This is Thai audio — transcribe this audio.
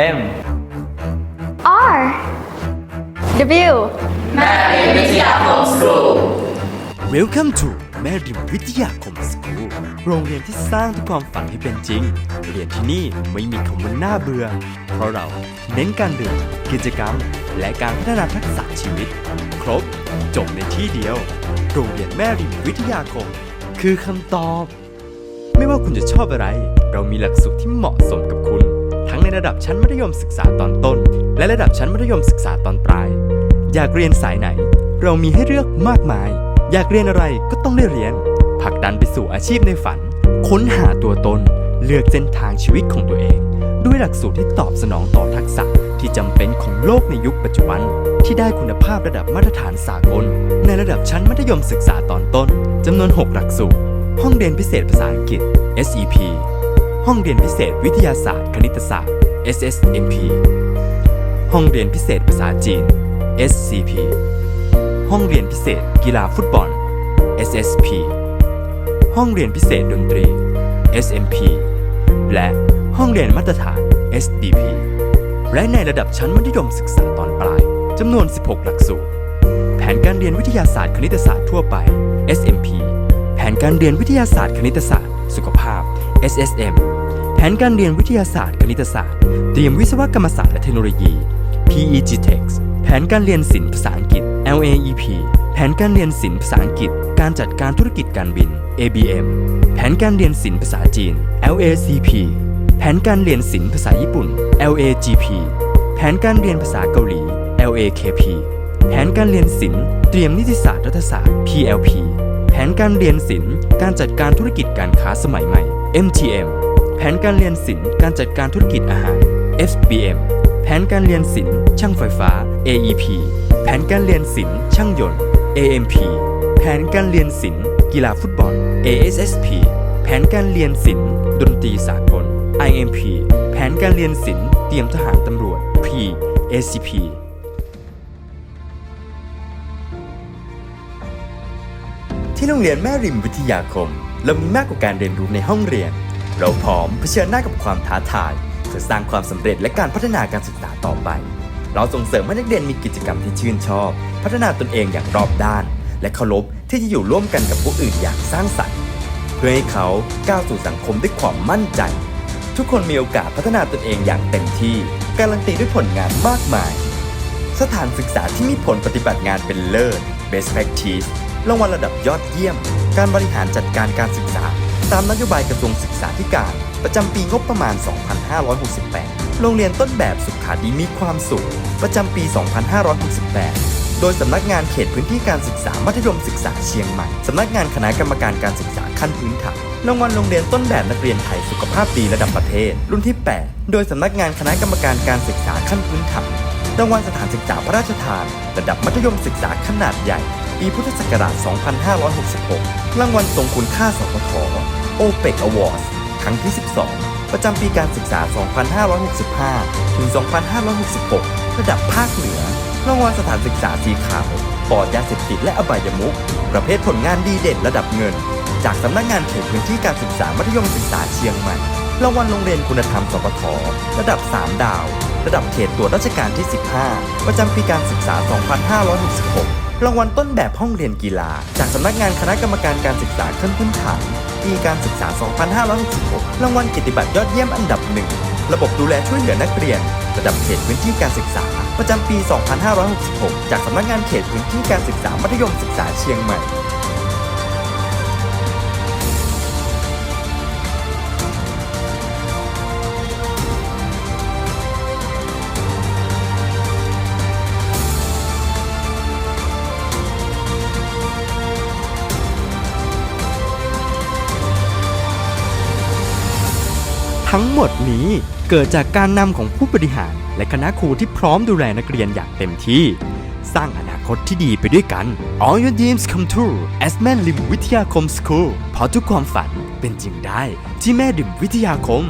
M R W Welcome to แม่ริมวิทยาคมสคูลโรงเรียนที่สร้างทุกความฝันให้เป็นจริง เรียนที่นี่ไม่มีคำว่าน่าเบื่อ เพราะเราเน้นการเรียนกิจกรรม และการพัฒนาทักษะชีวิต ครบ จบในที่เดียว โรงเรียนแม่ริมวิทยาคม คือคำตอบ ไม่ว่าคุณจะชอบอะไร เรามีหลักสูตรที่เหมาะสมกับคุณทั้งใน ระดับชั้นมัธยมศึกษาตอนต้น และระดับชั้นมัธยมศึกษาตอนปลาย อยากเรียนสายไหน เรามีให้เลือกมากมาย อยากเรียนอะไรก็ต้องได้เรียนผลักดันไปสู่อาชีพในฝัน ค้นหาตัวตน เลือกเส้นทางชีวิตของตัวเอง ด้วยหลักสูตรที่ตอบสนองต่อทักษะที่จำเป็นของโลกในยุคปัจจุบัน ที่ได้คุณภาพระดับมาตรฐานสากล ในระดับชั้นมัธยมศึกษาตอนต้นจำนวน 6 หลักสูตร ห้องเรียนพิเศษภาษาอังกฤษ SEP ห้องเรียนพิเศษวิทยาศาสตร์ คณิตศาสตร์ SSMP ห้องเรียนพิเศษภาษาจีน SCP ห้องเรียนพิเศษกีฬาฟุตบอล SSP ห้องเรียนพิเศษดนตรี SMP และห้องเรียนมาตรฐาน SDP และในระดับชั้นมัธยมศึกษาตอนปลายจำนวน 16 หลักสูตร แผนการเรียนวิทยาศาสตร์คณิตศาสตร์ทั่วไป SMP แผนการเรียนวิทยาศาสตร์คณิตศาสตร์ สุขภาพ SSM แผนการเรียนวิทยาศาสตร์ คณิตศาสตร์ เตรียมวิศวกรรมศาสตร์และเทคโนโลยี PEGTEX แผนการเรียนศิลป์ภาษาอังกฤษ LAEP แผนการเรียนศิลป์ภาษาอังกฤษ การจัดการธุรกิจการบิน ABM แผนการเรียนศิลป์ภาษาจีน LACP แผนการเรียนศิลป์ภาษาญี่ปุ่น LAGP แผนการเรียนภาษาเกาหลี LAKP แผนการเรียนศิลป์เตรียมนิติศาสตร์รัฐศาสตร์ PLP นการเรียนศิลป์การจัดการธุรกิจการค้าสมัยใหม่ MTM แผนการเรียนศิลป์การจัดการธุรกิจอาหาร FBM แผนการเรียนศิลป์ช่างไฟฟ้า AEP แผนการเรียนศิลป์ช่างยนต์ AMP แผนการเรียนศิลป์กีฬาฟุตบอล ASSP แผนการเรียนศิลป์ดนตรีสากล IMP แผนการเรียนศิลป์เตรียมทหารตำรวจ P ACP ที่โรงเรียนแม่ริมวิทยาคม เรามีมากกว่าการเรียนรู้ในห้องเรียน เราพร้อมเผชิญหน้ากับความท้าทายเพื่อสร้างความสำเร็จและการพัฒนาการศึกษาต่อไป เราส่งเสริมให้นักเรียนมีกิจกรรมที่ชื่นชอบ พัฒนาตนเองอย่างรอบด้าน และเคารพที่จะอยู่ร่วมกันกับผู้อื่นอย่างสร้างสรรค์ เพื่อให้เขาก้าวสู่สังคมด้วยความมั่นใจ ทุกคนมีโอกาสพัฒนาตนเองอย่างเต็มที่ การันตีด้วยผลงานมากมาย สถานศึกษาที่มีผลปฏิบัติงานเป็นเลิศ Best Practice รางวัลระดับยอดเยี่ยม การบริหารจัดการการศึกษา ตามนโยบายกระทรวงศึกษาธิการ ประจำปีงบประมาณ 2568 โรงเรียนต้นแบบสุขาดีมีความสุข ประจำปี 2568โดยสำนักงานเขตพื้นที่การศึกษามัธยมศึกษาเชียงใหม่ สำนักงานคณะกรรมการการศึกษาขั้นพื้นฐานรางวัลโรงเรียนต้นแบบนักเรียนไทยสุขภาพดีระดับประเทศ รุ่นที่ 8 โดยสำนักงานคณะกรรมการการศึกษาขั้นพื้นฐานรางวัลสถานศึกษาพระราชทาน ระดับมัธยมศึกษาขนาดใหญ่ ปีพุทธศักราช 2566 รางวัลทรงคุณค่าสพท OPEC Awards ครั้งที่ 12 ประจำปีการศึกษา 2565 ถึง 2566 ระดับภาคเหนือ รางวัลสถานศึกษาสีขาวปลอดยาเสพติดและอบายมุขประเภทผลงานดีเด่นระดับเงิน จากสำนักงานเขตพื้นที่การศึกษามัธยมศึกษาเชียงใหม่ รางวัลโรงเรียนคุณธรรมสปทระดับ 3 ดาว ระดับเขตตรวจราชการที่ 15 ประจำปีการศึกษา 2566 รางวัลต้นแบบห้องเรียนกีฬา จากสำนักงานคณะกรรมการการศึกษาขั้นพื้นฐานปีการศึกษา 2566 รางวัลกิติบัตรยอดเยี่ยมอันดับหนึ่ง ระบบดูแลช่วยเหลือนักเรียน ระดับเขตพื้นที่การศึกษา ประจำปี 2566 จากสำนักงานเขตพื้นที่การศึกษามัธยมศึกษาเชียงใหม่ ทั้งหมดนี้เกิดจากการนำของผู้บริหาร และคณะครูที่พร้อมดูแลนักเรียนอย่างเต็มที่ สร้างอนาคตที่ดีไปด้วยกัน All your dreams come true as แม่ริมวิทยาคม School เพราะทุกความฝันเป็นจริงได้ที่แม่ริมวิทยาคม